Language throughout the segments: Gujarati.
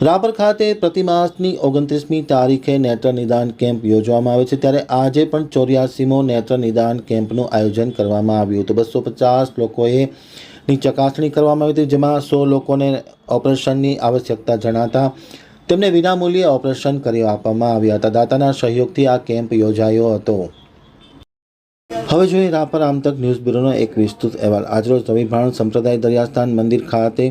રાપર ખાતે પ્રતિમાસની ઓગણત્રીસમી તારીખે નેત્ર નિદાન કેમ્પ યોજવામાં આવે છે. ત્યારે આજે પણ ચોર્યાસીમો નેત્ર નિદાન કેમ્પનું આયોજન કરવામાં આવ્યું હતું. બસો પચાસ લોકોએ ની ચકાસણી કરવામાં આવી હતી, જેમાં સો લોકોને ઓપરેશનની આવશ્યકતા જણાતા તેમને વિનામૂલ્યે ઓપરેશન કરી આપવામાં આવ્યા હતા. દાતાના સહયોગથી આ કેમ્પ યોજાયો હતો. હવે જોઈએ રાપર આમતક ન્યૂઝ બ્યુરોનો એક વિસ્તૃત અહેવાલ. આજરોજ રવિભાણ સંપ્રદાય દરિયાસ્થાન મંદિર ખાતે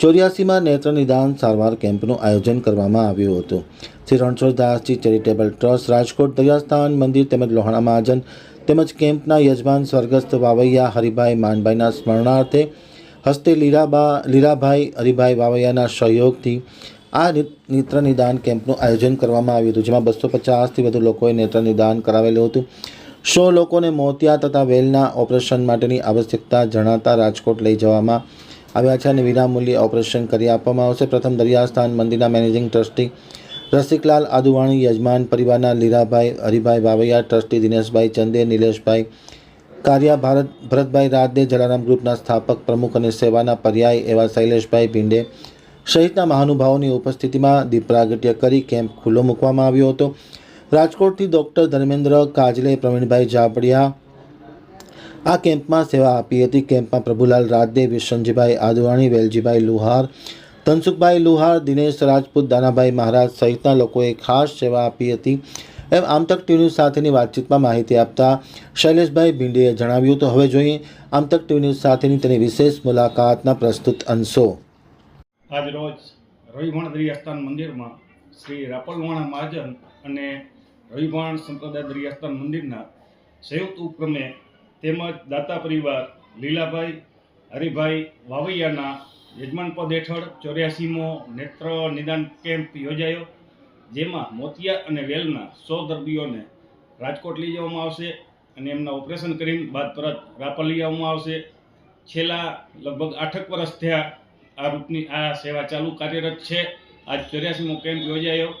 ચોર્યાસીમાં નેત્ર નિદાન સારવાર કેમ્પનું આયોજન કરવામાં આવ્યું હતું. શ્રી રણછોડદાસજી ચેરિટેબલ ટ્રસ્ટ, રાજકોટ દરિયાસ્થાન મંદિર તેમજ લોહાણા મહાજન તેમજ કેમ્પના યજમાન સ્વર્ગસ્થ વાવૈયા હરિભાઈ માનભાઈના સ્મરણાર્થે હસ્તે લીરાબા, લીરાભાઈ હરિભાઈ વાવૈયાના સહયોગથી આ નેત્ર નિદાન કેમ્પનું આયોજન કરવામાં આવ્યું હતું, જેમાં બસો પચાસથી વધુ લોકોએ નેત્ર નિદાન કરાવેલું હતું. સો લોકોને મોતિયા તથા વેલના ઓપરેશન માટેની આવશ્યકતા જણાતા રાજકોટ લઈ જવામાં આવ્યા છે અને વિનામૂલ્યે ઓપરેશન કરી આપવામાં આવશે. પ્રથમ દરિયાસ્થાન મંદિરના મેનેજિંગ ટ્રસ્ટી રસિકલાલ આદુવાણી, યજમાન પરિવારના લીરાભાઈ, હરિભાઈ વાવૈયા ટ્રસ્ટી દિનેશભાઈ ચંદે, નિલેશભાઈ કાર્યા, ભારત, ભરતભાઈ રાદે જલારામ ગ્રુપના સ્થાપક, પ્રમુખ અને સેવાના પર્યાય એવા શૈલેષભાઈ ભીંડે સહિતના મહાનુભાવોની ઉપસ્થિતિમાં દીપ પ્રાગટ્ય કરી કેમ્પ ખુલ્લો મૂકવામાં આવ્યો હતો. રાજકોટથી ડૉક્ટર ધર્મેન્દ્ર કાજલે, પ્રવીણભાઈ જાબડિયા આ કેમ્પમાં સેવા આપી હતી. કેમ્પમાં પ્રભુલાલ રાજદેવ વિશનજીભાઈ આદવાણી, વેલજીભાઈ લુહાર, ધનસુખભાઈ લુહાર, દિનેશ રાજપૂત, દાનાભાઈ મહારાજ સહિતના લોકોએ ખાસ સેવા આપી હતી. એમ આમતક ટીવી સાથેની વાતચીતમાં માહિતી આપતા શૈલેષભાઈ ભીંડીએ જણાવ્યું, તો હવે જોઈએ આમતક ટીવી સાથેની તેની વિશેષ મુલાકાતના પ્રસ્તુત અંશો. આજ રવિભાણ દરિયાસ્થાન મંદિરમાં શ્રી રાપલવાણા મહાજન અને રવિભાણ સંપ્રદાય દરિયાસ્થાન મંદિરના સંયુક્ત ઉપક્રમે તેમજ દાતા પરિવાર લીલાભાઈ, હરિભાઈ વાવૈયાના યજમાન પદ હેઠળ ચોર્યાસીમો નેત્ર નિદાન કેમ્પ યોજાયો, જેમાં મોતિયા અને વેલના સો દર્દીઓને રાજકોટ લઈ જવામાં આવશે અને એમના ઓપરેશન કરીને બાદ પરત રાપર લઈ આવવામાં આવશે. છેલ્લા લગભગ આઠક વર્ષ થયા આ રૂપની આ સેવા ચાલુ કાર્યરત છે. આજ ચોર્યાસીમો કેમ્પ યોજાયો.